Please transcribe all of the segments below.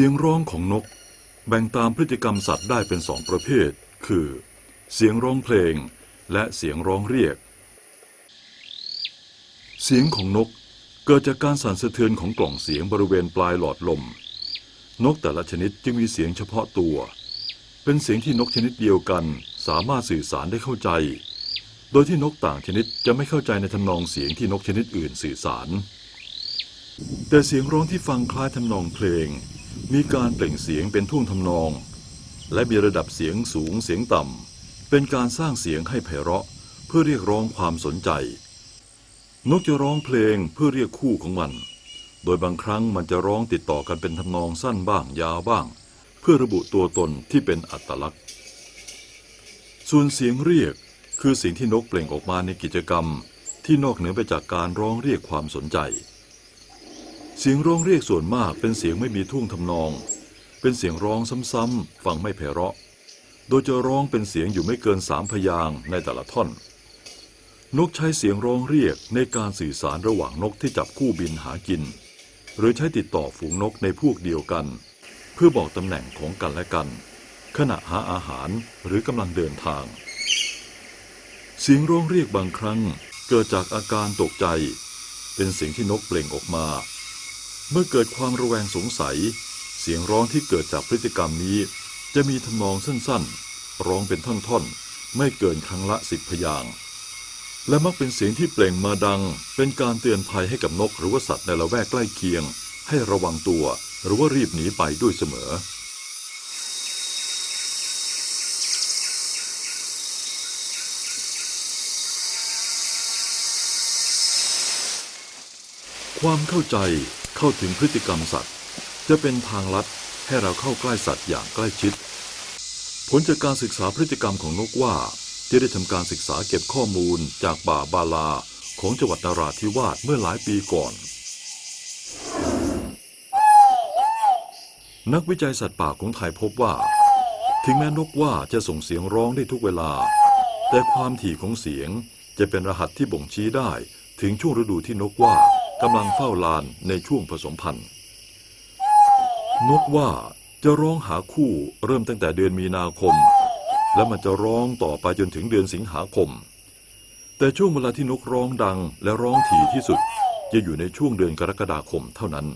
สียงร้องของนก แบ่งตามพฤติกรรมสัตว์ได้เป็นสองประเภท คือ เสียงร้องเพลง และเสียงร้องเรียก เสียงของนกเกิดจากการสั่นสะเทือนของกล่องเสียงบริเวณปลายหลอดลม นกแต่ละชนิดจึงมีเสียงเฉพาะตัว เป็นเสียงที่นกชนิดเดียวกันสามารถสื่อสารได้เข้าใจ โดยที่นกต่างชนิดจะไม่เข้าใจในทำนองเสียงที่นกชนิดอื่นสื่อสาร แต่เสียงร้องที่ฟังคล้ายทำนองเพลง มีการเปล่งเสียงเป็นท่วงทำนอง และมีระดับเสียงสูงเสียงต่ำ เป็นการสร้างเสียงให้ไพเราะเพื่อเรียกร้องความสนใจ นกจะร้องเพลงเพื่อเรียกคู่ของมัน โดยบางครั้งมันจะร้องติดต่อกันเป็นทำนองสั้นบ้างยาวบ้าง เพื่อระบุตัวตนที่เป็นอัตลักษณ์ ส่วนเสียงเรียกคือสิ่งที่นกเปล่งออกมาในกิจกรรมที่นอกเหนือไปจากการร้องเรียกความสนใจ เสียงร้องเรียกส่วนมากเป็นเสียงไม่มีท่วงทำนอง เป็นเสียงร้องซ้ำๆฟังไม่ไพเราะ โดยจะร้องเป็นเสียงอยู่ไม่เกินสามพยางในแต่ละท่อน นกใช้เสียงร้องเรียกในการสื่อสารระหว่างนกที่จับคู่บินหากิน หรือใช้ติดต่อฝูงนกในพวกเดียวกัน เพื่อบอกตำแหน่งของกันและกัน ขณะหาอาหารหรือกำลังเดินทาง เสียงร้องเรียกบางครั้งเกิดจากอาการตกใจ เป็นเสียงที่นกเปล่งออกมา เมื่อเกิดความระแวงสงสัย เสียงร้องที่เกิดจากพฤติกรรมนี้ จะมีทำนองสั้นๆ ร้องเป็นท่อนๆ ไม่เกินครั้งละสิบพยาง และมักเป็นเสียงที่เปล่งมาดัง เป็นการเตือนภัยให้กับนกหรือว่าสัตว์ในละแวกใกล้เคียง ให้ระวังตัว หรือว่ารีบหนีไปด้วยเสมอความเข้าใจ เข้าถึงพฤติกรรมสัตว์ จะเป็นทางลัดให้เราเข้าใกล้สัตว์อย่างใกล้ชิด ผลจากการศึกษาพฤติกรรมของนกว่าที่ได้ทำการศึกษาเก็บข้อมูลจากป่าบาลาของจังหวัดนราธิวาสเมื่อหลายปีก่อน นักวิจัยสัตว์ป่าของไทยพบว่า ถึงแม้นกว่าจะส่งเสียงร้องได้ทุกเวลา แต่ความถี่ของเสียงจะเป็นรหัสที่บ่งชี้ได้ถึงช่วงฤดูที่นกว่า กำลังเฝ้าลานในช่วงผสมพันธุ์ นกว่าจะร้องหาคู่เริ่มตั้งแต่เดือนมีนาคม และมันจะร้องต่อไปจนถึงเดือนสิงหาคม แต่ช่วงเวลาที่นกร้องดังและร้องถี่ที่สุด จะอยู่ในช่วงเดือนกรกฎาคมเท่านั้น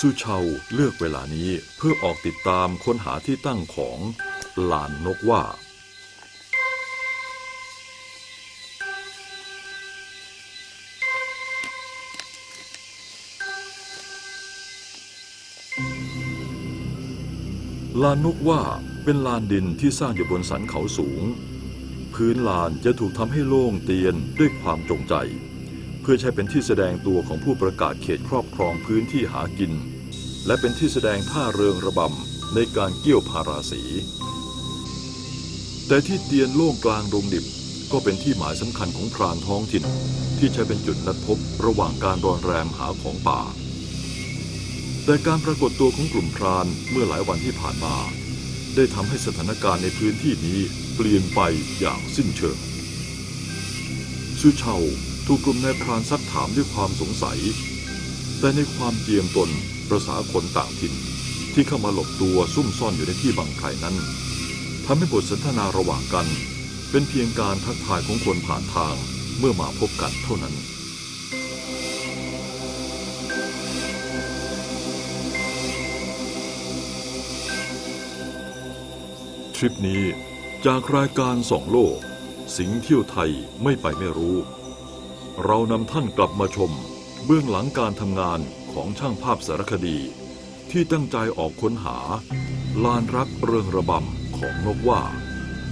สุชาวเลือกเวลานี้เพื่อออกติดตามค้นหาที่ตั้งของลานนกว่า ลานนกว่าเป็นลานดินที่สร้างอยู่บนสันเขาสูง พื้นลานจะถูกทำให้โล่งเตียนด้วยความจงใจ เพื่อใช้เป็นที่แสดงตัวของผู้ประกาศเขตครอบครองพื้นที่หากิน และเป็นที่แสดงท่าเริงระบำในการเกี่ยวพาราสีแต่ที่เตียนโล่งกลางดงดิบก็เป็นที่หมายสำคัญของพรานท้องถิ่น ที่ใช้เป็นจุดนัดพบระหว่างการรอนแรมหาของป่า แต่การปรากฏตัวของกลุ่มพรานเมื่อหลายวันที่ผ่านมา ได้ทำให้สถานการณ์ในพื้นที่นี้เปลี่ยนไปอย่างสิ้นเชิงซูเชาถูกกลุ่มนายพรานซักถามด้วยความสงสัย แต่ในความเจียมตนประษาคนต่างถิ่น ที่เข้ามาหลบตัวซุ่มซ่อนอยู่ในที่บังไพรนั้นทำให้บทสนทนาระหว่างกัน เป็นเพียงการทักทายของคนผ่านทางเมื่อมาพบกันเท่านั้น ริปนี้จากรายการสองโลก สิงห์เที่ยวไทยไม่ไปไม่รู้ เรานำท่านกลับมาชม เบื้องหลังการทำงานของช่างภาพสารคดี ที่ตั้งใจออกค้นหา ลานรักเริงระบำของนกว่า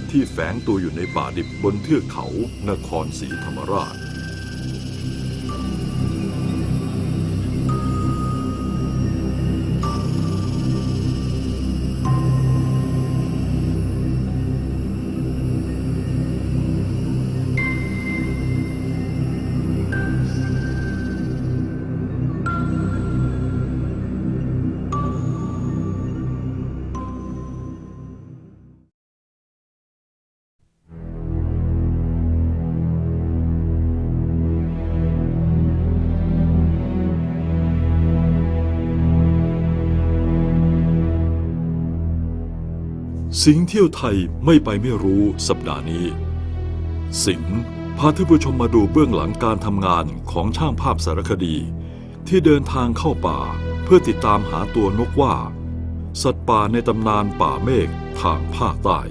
ที่แฝงตัวอยู่ในป่าดิบบนเทือกเขานครศรีธรรมราช สิงห์เที่ยวไทยไม่ไปไม่รู้สัปดาห์นี้ สิงห์พาท่านผู้ชมมาดูเบื้องหลังการทำงานของช่างภาพสารคดี ที่เดินทางเข้าป่าเพื่อติดตามหาตัวนกว่า สัตว์ป่าในตำนานป่าเมฆทางภาคใต้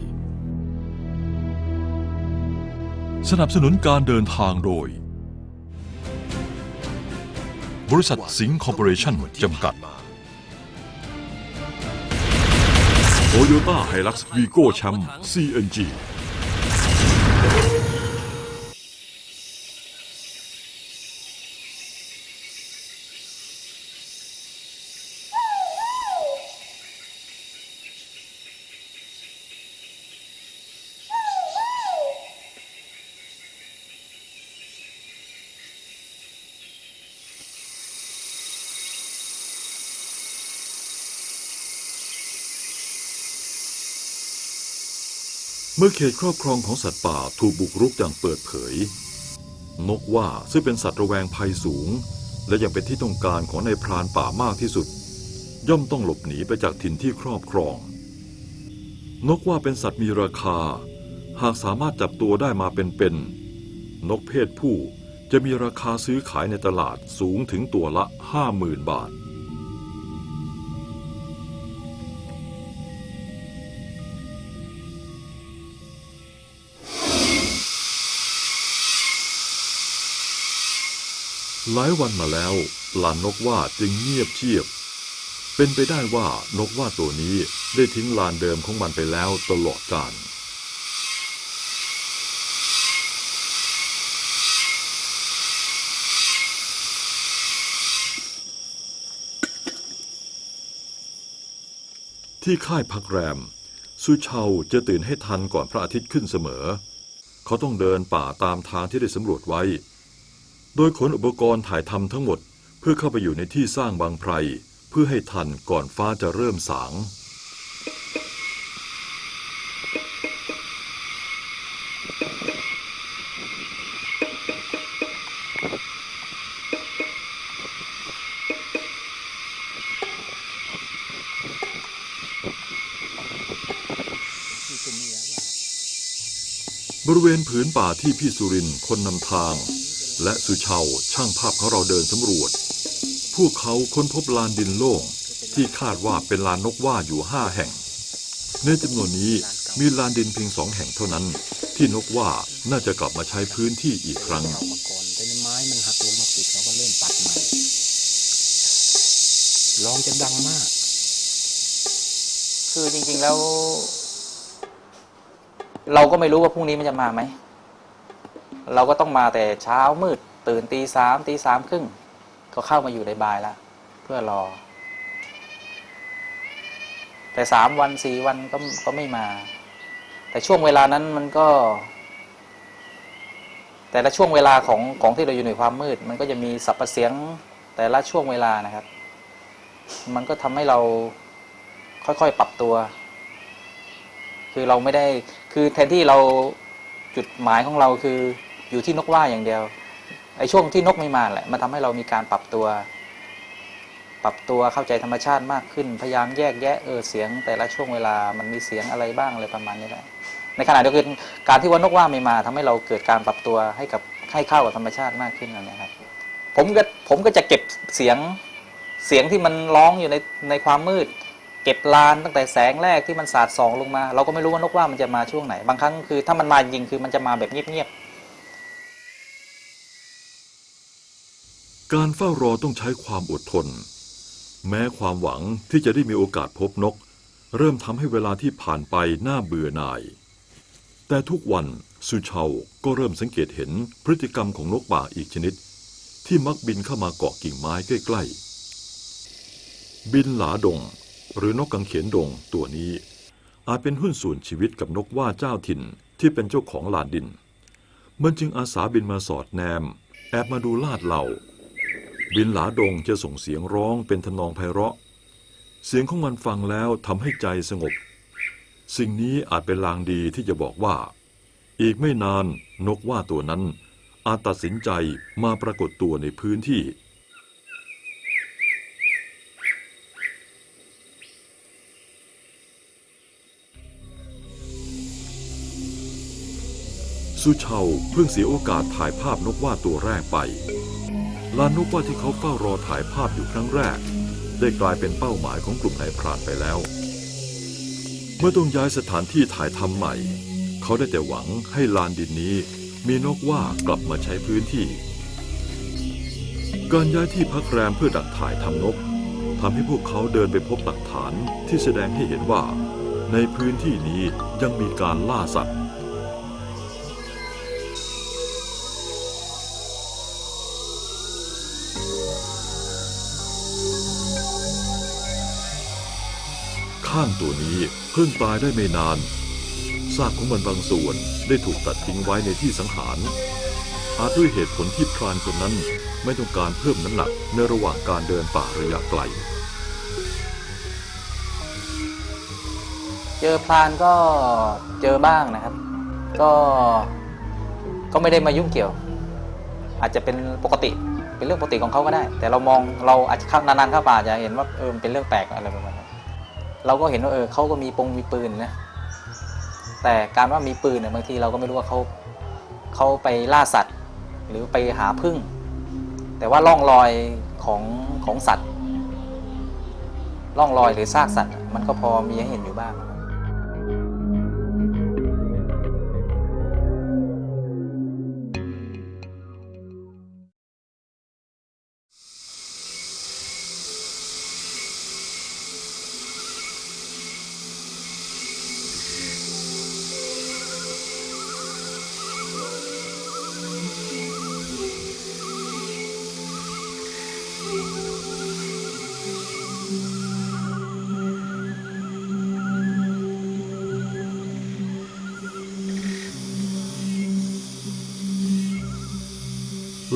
สนับสนุนการเดินทางโดย บริษัทสิงห์คอร์ปอเรชั่นจำกัด โตโยต้าไฮลักซ์วีโก้แชมป์ CNG มื่อเขตครอบครองของสัตว์ป่าถูกบุกรุกอย่างเปิดเผย นกว่าซึ่งเป็นสัตว์ระแวงภัยสูง และยังเป็นที่ต้องการของในายพรานป่ามากที่สุด ย่อมต้องหลบหนีไปจากถิ่นที่ครอบครอง นกว่าเป็นสัตว์มีราคา หากสามารถจับตัวได้มาเป็นๆนกเพศผู้จะมีราคาซื้อขายในตลาดสูงถึงตัวละห้าหมื่นบาท หลายวันมาแล้วลานนกว่าจึงเงียบเชียบ เป็นไปได้ว่านกว่าตัวนี้ได้ทิ้งลานเดิมของมันไปแล้วตลอดกาลที่ค่ายพักแรม สุเชาจะตื่นให้ทันก่อนพระอาทิตย์ขึ้นเสมอ เขาต้องเดินป่าตามทางที่ได้สำรวจไว้ โดยขนอุปกรณ์ถ่ายทำทั้งหมด เพื่อเข้าไปอยู่ในที่สร้างบางไพร เพื่อให้ทันก่อนฟ้าจะเริ่มสาง บริเวณผืนป่าที่พี่สุรินคนนำทาง และสุชาวช่างภาพของเราเดินสำรวจ พวกเขาค้นพบลานดินโล่งที่คาดว่าเป็นลานนกว่าอยู่ห้าแห่ง ในจำนวนนี้มีลานดินเพียงสองแห่งเท่านั้น ที่นกว่าน่าจะกลับมาใช้พื้นที่อีกครั้งเอามาก่อนแต่นี่ไม้มันหักลงมาปิดเราก็เริ่มปัดใหม่ร้องจะดังมาก คือจริงๆแล้ว เราก็ไม่รู้ว่าพรุ่งนี้มันจะมาไหม เราก็ต้องมาแต่เช้ามืด ตื่นตีสามตีสามครึ่งก็เข้ามาอยู่ในบายแล้วเพื่อรอ แต่สามวันสี่วันก็ก็ไม่มา แต่ช่วงเวลานั้นมันก็ แต่ละช่วงเวลาของของที่เราอยู่ในความมืด มันก็จะมีสรรพเสียงแต่ละช่วงเวลานะครับ มันก็ทำให้เราค่อยๆ ปรับตัว คือเราไม่ได้คือแทนที่เราจุดหมายของเราคือ อยู่ที่นกว่าอย่างเดียวไอ้ช่วงที่นกไม่มาแหละมันทำให้เรามีการปรับตัว ปรับตัวเข้าใจธรรมชาติมากขึ้น พยายามแยกแยะเออเสียง แต่ละช่วงเวลามันมีเสียงอะไรบ้างอะไรประมาณนี้แหละในขณะเดียวกันการที่ว่านกว่าไม่มาทำให้เราเกิดการปรับตัวให้กับให้เข้ากับธรรมชาติมากขึ้นนั่นนะครับ ผมก็ผมก็จะเก็บเสียงเสียงที่มันร้องอยู่ในในความมืด เก็บลานตั้งแต่แสงแรกที่มันสาดส่องลงมา เราก็ไม่รู้ว่านกว่ามันจะมาช่วงไหน บางครั้งคือถ้ามันมาจริงคือมันจะมาแบบเงียบ การเฝ้ารอต้องใช้ความอดทน แม้ความหวังที่จะได้มีโอกาสพบนก เริ่มทำให้เวลาที่ผ่านไปน่าเบื่อหน่าย แต่ทุกวันสุชาวก็เริ่มสังเกตเห็นพฤติกรรมของนกป่าอีกชนิด ที่มักบินเข้ามาเกาะกิ่งไม้ใกล้ๆ บินหลาดง หรือนกกังเขนดงตัวนี้ อาจเป็นหุ้นส่วนชีวิตกับนกว่าเจ้าถิ่นที่เป็นเจ้าของลานดิน มันจึงอาสาบินมาสอดแนม แอบมาดูลาดเหล่า บินหลาดงจะส่งเสียงร้องเป็นทนองไพเราะ เสียงของมันฟังแล้วทำให้ใจสงบ สิ่งนี้อาจเป็นลางดีที่จะบอกว่า อีกไม่นานนกว่าตัวนั้น อาจตัดสินใจมาปรากฏตัวในพื้นที่สุเชาเพิ่งเสียโอกาสถ่ายภาพนกว่าตัวแรกไป ลานนกว่าที่เขาเฝ้ารอถ่ายภาพอยู่ครั้งแรก ได้กลายเป็นเป้าหมายของกลุ่มนายพรานไปแล้ว เมื่อต้องย้ายสถานที่ถ่ายทำใหม่ เขาได้แต่หวังให้ลานดินนี้มีนกว่ากลับมาใช้พื้นที่ การย้ายที่พักแรมเพื่อดักถ่ายทำนกทำให้พวกเขาเดินไปพบหลักฐานที่แสดงให้เห็นว่า ในพื้นที่นี้ยังมีการล่าสัตว์ ข้างตัวนี้เพิ่งตายได้ไม่นานซากของมันบางส่วนได้ถูกตัดทิ้งไว้ในที่สังหาร อาจด้วยเหตุผลที่พรานคนนั้นไม่ต้องการเพิ่มน้ำหนักในระหว่างการเดินป่าระยะไกล เจอพรานก็เจอบ้างนะครับ ก็ก็ไม่ได้มายุ่งเกี่ยว อาจจะเป็นปกติเป็นเรื่องปกติของเขาก็ได้ แต่เรามองเราอาจจะเข้านานๆเข้าป่าจะเห็นว่าเออเป็นเรื่องแปลกอะไรประมาณนั้น เราก็เห็นว่าเออเขาก็มีปงมีปืนนะแต่การว่ามีปืนเนี่ยบางทีเราก็ไม่รู้ว่าเขาเขาไปล่าสัตว์ หรือไปหาพึ่ง แต่ว่าร่องรอยของของสัตว์ร่องรอยหรือซากสัตว์ มันก็พอมีให้เห็นอยู่บ้าง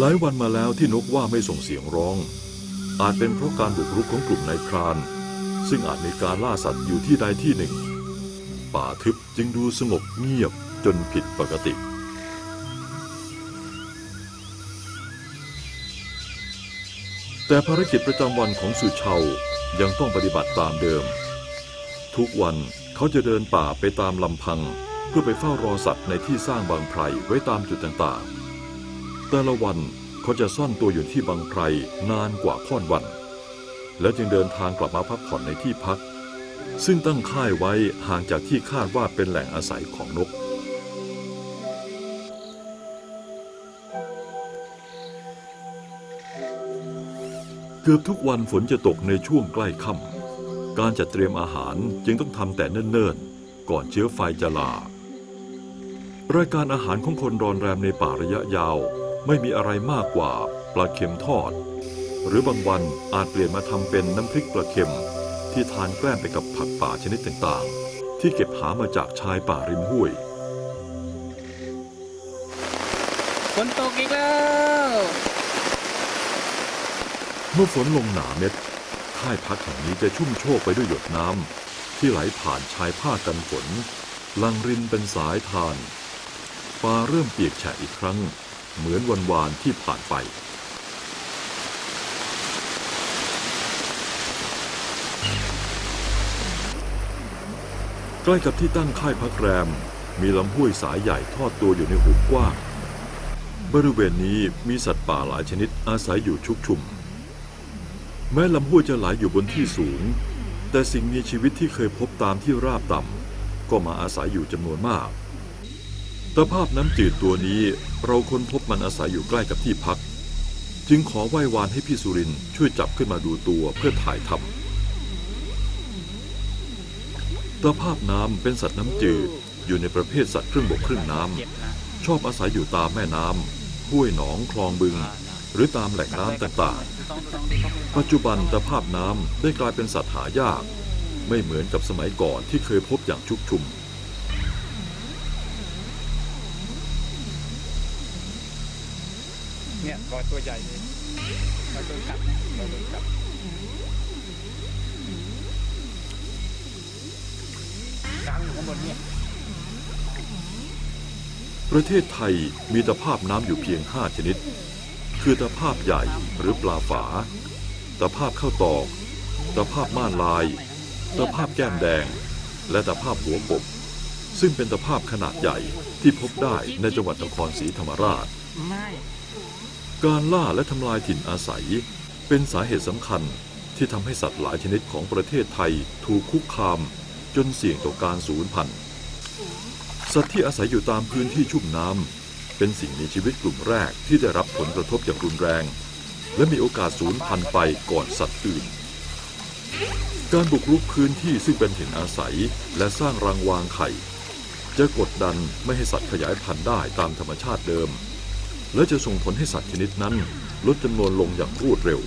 หลายวันมาแล้วที่นกว่าไม่ส่งเสียงร้อง อาจเป็นเพราะการบุกรุกของกลุ่มนายพราน ซึ่งอาจมีการล่าสัตว์อยู่ที่ใดที่หนึ่ง ป่าทึบจึงดูสงบเงียบจนผิดปกติ แต่ภารกิจประจำวันของสุเชายังต้องปฏิบัติตามเดิม ทุกวันเขาจะเดินป่าไปตามลำพัง เพื่อไปเฝ้ารอสัตว์ในที่สร้างบางไพรไว้ตามจุดต่างๆ แต่ละวันเขาจะซ่อนตัวอยู่ที่บางไพรนานกว่าค่อนวัน แล้วจึงเดินทางกลับมาพักผ่อนในที่พัก ซึ่งตั้งค่ายไว้ห่างจากที่คาดว่าเป็นแหล่งอาศัยของนก เกือบทุกวันฝนจะตกในช่วงใกล้ค่ำการจัดเตรียมอาหารจึงต้องทำแต่เนิ่นๆ ก่อนเชื้อไฟจะลารายการอาหารของคนรอนแรมในป่าระยะยาว ไม่มีอะไรมากกว่าปลาเค็มทอด หรือบางวันอาจเปลี่ยนมาทำเป็นน้ำพริกปลาเค็ม ที่ทานแกล้มไปกับผักป่าชนิดต่างๆที่ที่เก็บหามาจากชายป่าริมห้วยฝนตกอีกแล้ว เมื่อฝนลงหนาเม็ดค่ายพักแห่งนี้จะชุ่มโชกไปด้วยหยดน้ำที่ไหลผ่านชายผ้ากันฝน ลังรินเป็นสายทานฟ้าเริ่มเปียกแฉะอีกครั้ง เหมือนวันวานที่ผ่านไป ใกล้กับที่ตั้งค่ายพักแรม มีลำห้วยสายใหญ่ทอดตัวอยู่ในหุบกว้าง บริเวณนี้มีสัตว์ป่าหลายชนิดอาศัยอยู่ชุกชุม แม้ลำห้วยจะไหลอยู่บนที่สูง แต่สิ่งมีชีวิตที่เคยพบตามที่ราบต่ำก็มาอาศัยอยู่จำนวนมาก ตภาพน้ำจืดตัวนี้เราค้นพบมันอาศัยอยู่ใกล้กับที่พัก จึงขอไหว้วานให้พี่สุรินช่วยจับขึ้นมาดูตัวเพื่อถ่ายทำตภาพน้ำเป็นสัตว์น้ำจืดอยู่ในประเภทสัตว์ครึ่งบกครึ่งน้ำชอบอาศัยอยู่ตามแม่น้ำห้วยหนองคลองบึง หรือตามแหล่งน้ำต่างๆ ปัจจุบันตภาพน้ำได้กลายเป็นสัตว์หายาก ไม่เหมือนกับสมัยก่อนที่เคยพบอย่างชุกชุม เนี่ยรอยตัวใหญ่เลยรอยโดนกัดนะรอยโดนกัดกลางอยู่ข้างบนเนี่ยประเทศไทยมีตะภาพน้ำอยู่เพียง 5 ชนิด คือตะภาพใหญ่หรือปลาฝา ตะภาพข้าวตอก ตะภาพม่านลาย ตะภาพแก้มแดง และตะภาพหัวกบ ซึ่งเป็นตะภาพขนาดใหญ่ที่พบได้ในจังหวัดนครศรีธรรมราชไม่ การล่าและทำลายถิ่นอาศัย เป็นสาเหตุสำคัญที่ทำให้สัตว์หลายชนิดของประเทศไทยถูกคุกคาม จนเสี่ยงต่อการสูญพันธุ์ สัตว์ที่อาศัยอยู่ตามพื้นที่ชุ่มน้ำเป็นสิ่งมีชีวิตกลุ่มแรกที่ได้รับผลกระทบอย่างรุนแรง และมีโอกาสสูญพันธุ์ไปก่อนสัตว์อื่น การบุกรุกพื้นที่ซึ่งเป็นถิ่นอาศัยและสร้างรังวางไข่ จะกดดันไม่ให้สัตว์ขยายพันธุ์ได้ตามธรรมชาติเดิม และจะส่งผลให้สัตว์ชนิดนั้นลดจำนวนลงอย่างรวดเร็ว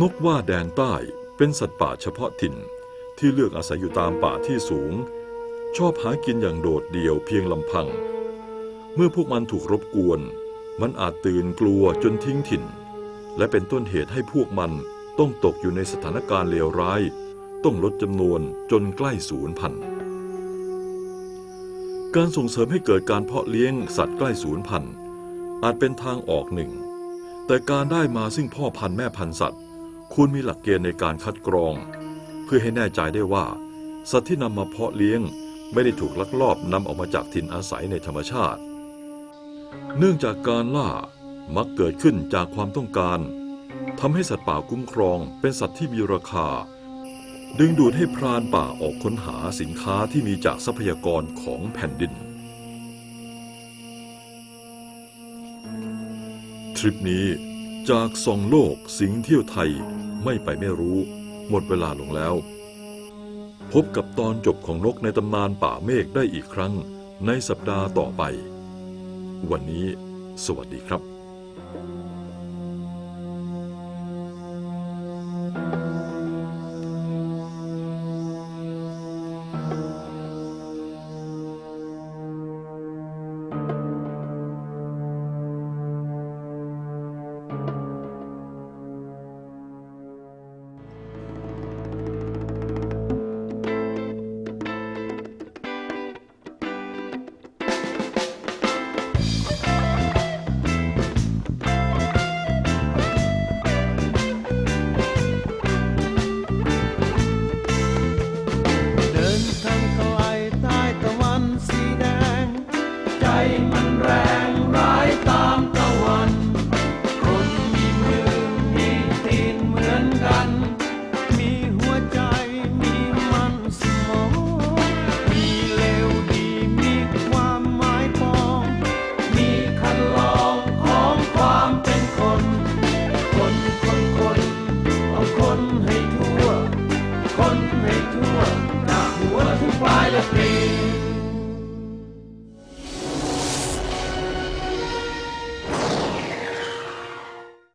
นกว่าแดงใต้เป็นสัตว์ป่าเฉพาะถิ่นที่เลือกอาศัยอยู่ตามป่าที่สูง ชอบหากินอย่างโดดเดี่ยวเพียงลำพัง เมื่อพวกมันถูกรบกวน มันอาจตื่นกลัวจนทิ้งถิ่น และเป็นต้นเหตุให้พวกมันต้องตกอยู่ในสถานการณ์เลวร้าย ต้องลดจำนวนจนใกล้สูญพันธุ์การส่งเสริมให้เกิดการเพาะเลี้ยงสัตว์ใกล้สูญพันธุ์อาจเป็นทางออกหนึ่ง แต่การได้มาซึ่งพ่อพันธุ์แม่พันธุ์สัตว์ ควรมีหลักเกณฑ์ในการคัดกรอง เพื่อให้แน่ใจได้ว่า สัตว์ที่นำมาเพาะเลี้ยงไม่ได้ถูกลักลอบนำออกมาจากถิ่นอาศัยในธรรมชาติ เนื่องจากการล่า มักเกิดขึ้นจากความต้องการทำให้สัตว์ป่าคุ้มครองเป็นสัตว์ที่มีราคา ดึงดูดให้พรานป่าออกค้นหาสินค้าที่มีจากทรัพยากรของแผ่นดิน ทริปนี้จากสองโลกสิงเที่ยวไทยไม่ไปไม่รู้ หมดเวลาลงแล้ว พบกับตอนจบของนกในตำนานป่าเมฆได้อีกครั้งในสัปดาห์ต่อไป วันนี้ สวัสดีครับ